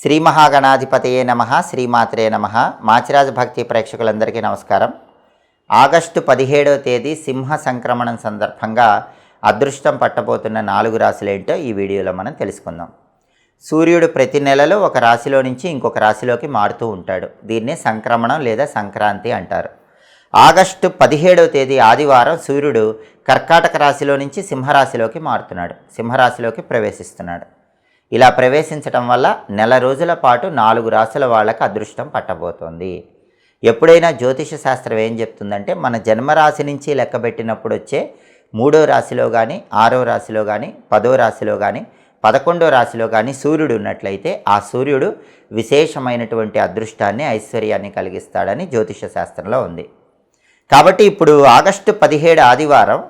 శ్రీ మహాగణాధిపతయే నమ శ్రీమాత్రే నమ. మాచిరాజు భక్తి ప్రేక్షకులందరికీ నమస్కారం. ఆగస్టు పదిహేడవ తేదీ సింహ సంక్రమణం సందర్భంగా అదృష్టం పట్టబోతున్న నాలుగు రాశులేంటో ఈ వీడియోలో మనం తెలుసుకుందాం. సూర్యుడు ప్రతి నెలలో ఒక రాశిలో నుంచి ఇంకొక రాశిలోకి మారుతూ ఉంటాడు. దీన్నే సంక్రమణం లేదా సంక్రాంతి అంటారు. ఆగస్టు పదిహేడవ తేదీ ఆదివారం సూర్యుడు కర్కాటక రాశిలో నుంచి సింహరాశిలోకి మారుతున్నాడు. సింహరాశిలోకి ప్రవేశిస్తున్నాడు. ఇలా ప్రవేశించటం వల్ల నెల రోజుల పాటు నాలుగు రాశుల వాళ్ళకి అదృష్టం పట్టబోతోంది. ఎప్పుడైనా జ్యోతిష శాస్త్రం ఏం చెప్తుందంటే మన జన్మరాశి నుంచి లెక్కబెట్టినప్పుడు వచ్చే మూడో రాశిలో కానీ ఆరో రాశిలో కానీ పదో రాశిలో కానీ పదకొండో రాశిలో కానీ సూర్యుడు ఉన్నట్లయితే ఆ సూర్యుడు విశేషమైనటువంటి అదృష్టాన్ని ఐశ్వర్యాన్ని కలిగిస్తాడని జ్యోతిష శాస్త్రంలో ఉంది. కాబట్టి ఇప్పుడు ఆగస్టు పదిహేడు ఆదివారం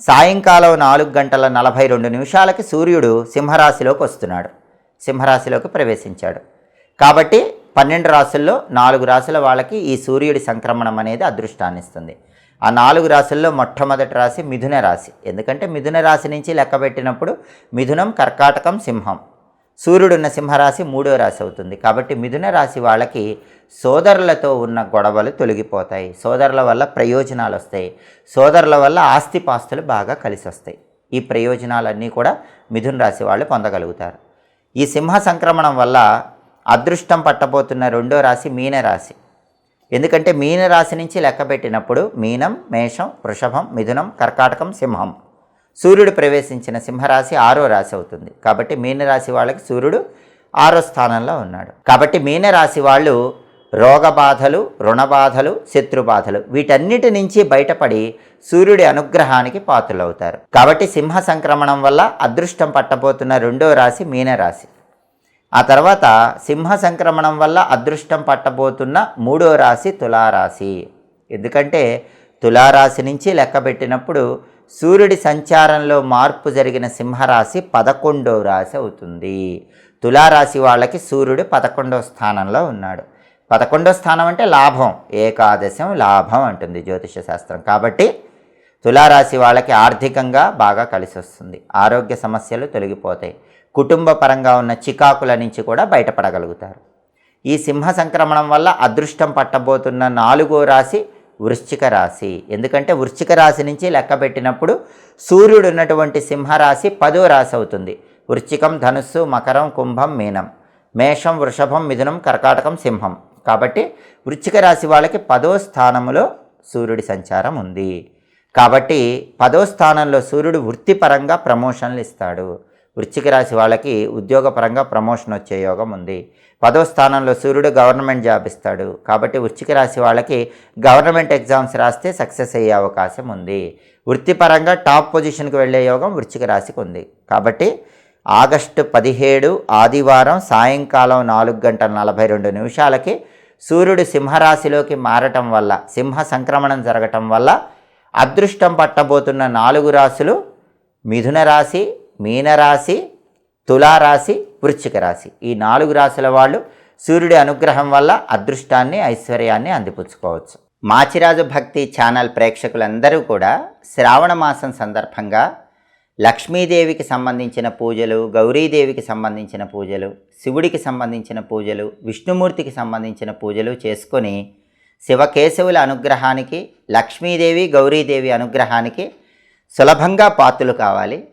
సాయంకాలం నాలుగు గంటల నలభై రెండు నిమిషాలకి సూర్యుడు సింహరాశిలోకి వస్తున్నాడు. సింహరాశిలోకి ప్రవేశించాడు. కాబట్టి పన్నెండు రాశుల్లో నాలుగు రాశుల వాళ్ళకి ఈ సూర్యుడి సంక్రమణం అనేది అదృష్టాన్ని ఇస్తుంది. ఆ నాలుగు రాశుల్లో మొట్టమొదటి రాశి మిథున రాశి. ఎందుకంటే మిథున రాశి నుంచి లెక్క పెట్టినప్పుడు మిథునం కర్కాటకం సింహం. సూర్యుడున్న సింహరాశి మూడో రాశి అవుతుంది. కాబట్టి మిథున రాశి వాళ్ళకి సోదరులతో ఉన్న గొడవలు తొలగిపోతాయి. సోదరుల వల్ల ప్రయోజనాలు వస్తాయి. సోదరుల వల్ల ఆస్తిపాస్తులు బాగా కలిసి వస్తాయి. ఈ ప్రయోజనాలన్నీ కూడా మిథున రాశి వాళ్ళు పొందగలుగుతారు. ఈ సింహ సంక్రమణం వల్ల అదృష్టం పట్టబోతున్న రెండో రాశి మీనరాశి ఎందుకంటే మీనరాశి నుంచి లెక్క పెట్టినప్పుడు మీనం మేషం వృషభం మిథునం కర్కాటకం సింహం. సూర్యుడు ప్రవేశించిన సింహరాశి ఆరో రాశి అవుతుంది. కాబట్టి మీనరాశి వాళ్ళకి సూర్యుడు ఆరో స్థానంలో ఉన్నాడు. కాబట్టి మీనరాశి వాళ్ళు రోగబాధలు రుణబాధలు శత్రుబాధలు వీటన్నిటి నుంచి బయటపడి సూర్యుడి అనుగ్రహానికి పాత్రలవుతారు. కాబట్టి సింహ సంక్రమణం వల్ల అదృష్టం పట్టబోతున్న రెండో రాశి మీనరాశి. ఆ తర్వాత సింహ సంక్రమణం వల్ల అదృష్టం పట్టబోతున్న మూడో రాశి తులారాశి. ఎందుకంటే తులారాశి నుంచి లెక్క పెట్టినప్పుడు సూర్యుడి సంచారంలో మార్పు జరిగిన సింహరాశి పదకొండవ రాశి అవుతుంది. తులారాశి వాళ్ళకి సూర్యుడు పదకొండవ స్థానంలో ఉన్నాడు. పదకొండో స్థానం అంటే లాభం ఏకాదశం లాభం అంటుంది జ్యోతిష శాస్త్రం. కాబట్టి తులారాశి వాళ్ళకి ఆర్థికంగా బాగా కలిసి వస్తుంది. ఆరోగ్య సమస్యలు తొలగిపోతాయి. కుటుంబ పరంగా ఉన్న చికాకుల నుంచి కూడా బయటపడగలుగుతారు. ఈ సింహ సంక్రమణం వల్ల అదృష్టం పట్టబోతున్న నాలుగో రాశి వృశ్చిక రాశి. ఎందుకంటే వృశ్చిక రాశి నుంచి లెక్క పెట్టినప్పుడు సూర్యుడు ఉన్నటువంటి సింహరాశి పదో రాశి అవుతుంది. వృశ్చికం ధనుస్సు మకరం కుంభం మీనం. మేషం వృషభం మిథునం కర్కాటకం సింహం. కాబట్టి వృశ్చిక రాశి వాళ్ళకి పదో స్థానంలో సూర్యుడి సంచారం ఉంది. కాబట్టి పదో స్థానంలో సూర్యుడు వృత్తిపరంగా ప్రమోషన్లు ఇస్తాడు. వృశ్చిక రాశి వాళ్ళకి ఉద్యోగపరంగా ప్రమోషన్ వచ్చే యోగం ఉంది. పదో స్థానంలో సూర్యుడు గవర్నమెంట్ జాబ్ ఇస్తాడు. కాబట్టి వృశ్చిక రాశి వాళ్ళకి గవర్నమెంట్ ఎగ్జామ్స్ రాస్తే సక్సెస్ అయ్యే అవకాశం ఉంది. వృత్తిపరంగా టాప్ పొజిషన్కి వెళ్ళే యోగం వృశ్చిక రాశికి ఉంది. కాబట్టి ఆగస్టు పదిహేడు ఆదివారం సాయంకాలం నాలుగు గంటల నలభై రెండు నిమిషాలకి సూర్యుడు సింహరాశిలోకి మారటం వల్ల సింహ సంక్రమణం జరగటం వల్ల అదృష్టం పట్టబోతున్న నాలుగు రాశులు మిథున రాశి మీనరాశి తులారాశి వృశ్చిక రాశి. ఈ నాలుగు రాశుల వాళ్ళు సూర్యుడి అనుగ్రహం వల్ల అదృష్టాన్ని ఐశ్వర్యాన్ని అందిపుచ్చుకోవచ్చు. మాచిరాజు భక్తి ఛానల్ ప్రేక్షకులందరూ కూడా శ్రావణ మాసం సందర్భంగా లక్ష్మీదేవికి సంబంధించిన పూజలు గౌరీదేవికి సంబంధించిన పూజలు శివుడికి సంబంధించిన పూజలు విష్ణుమూర్తికి సంబంధించిన పూజలు చేసుకొని శివకేశవుల అనుగ్రహానికి లక్ష్మీదేవి గౌరీదేవి అనుగ్రహానికి సులభంగా పాత్రలు కావాలి.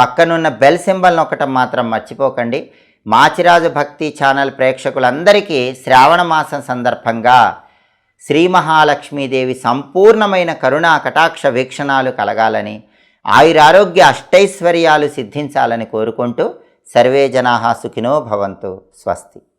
పక్కనున్న బెల్ సింబల్ నొక్కటం మాత్రం మర్చిపోకండి. మాచిరాజు భక్తి ఛానల్ ప్రేక్షకులందరికీ శ్రావణ మాసం సందర్భంగా శ్రీ మహాలక్ష్మీదేవి సంపూర్ణమైన కరుణా కటాక్ష వీక్షణాలు కలగాలని ఆయురారోగ్య అష్టైశ్వర్యాలు సిద్ధించాలని కోరుకుంటూ సర్వే జనా సుఖినో భవంతు. స్వస్తి.